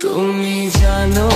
তুমি জানো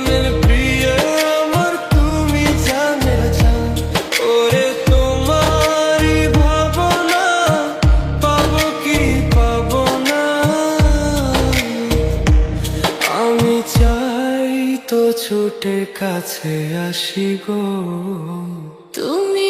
ছুটে কাছে আসি গো। তুমি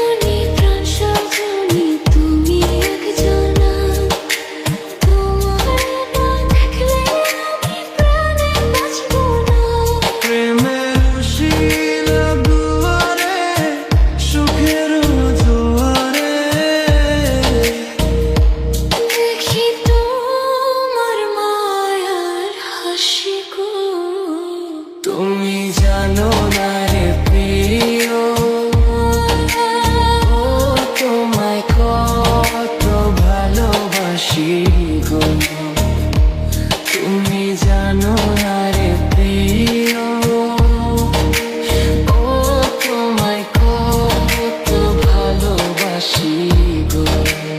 go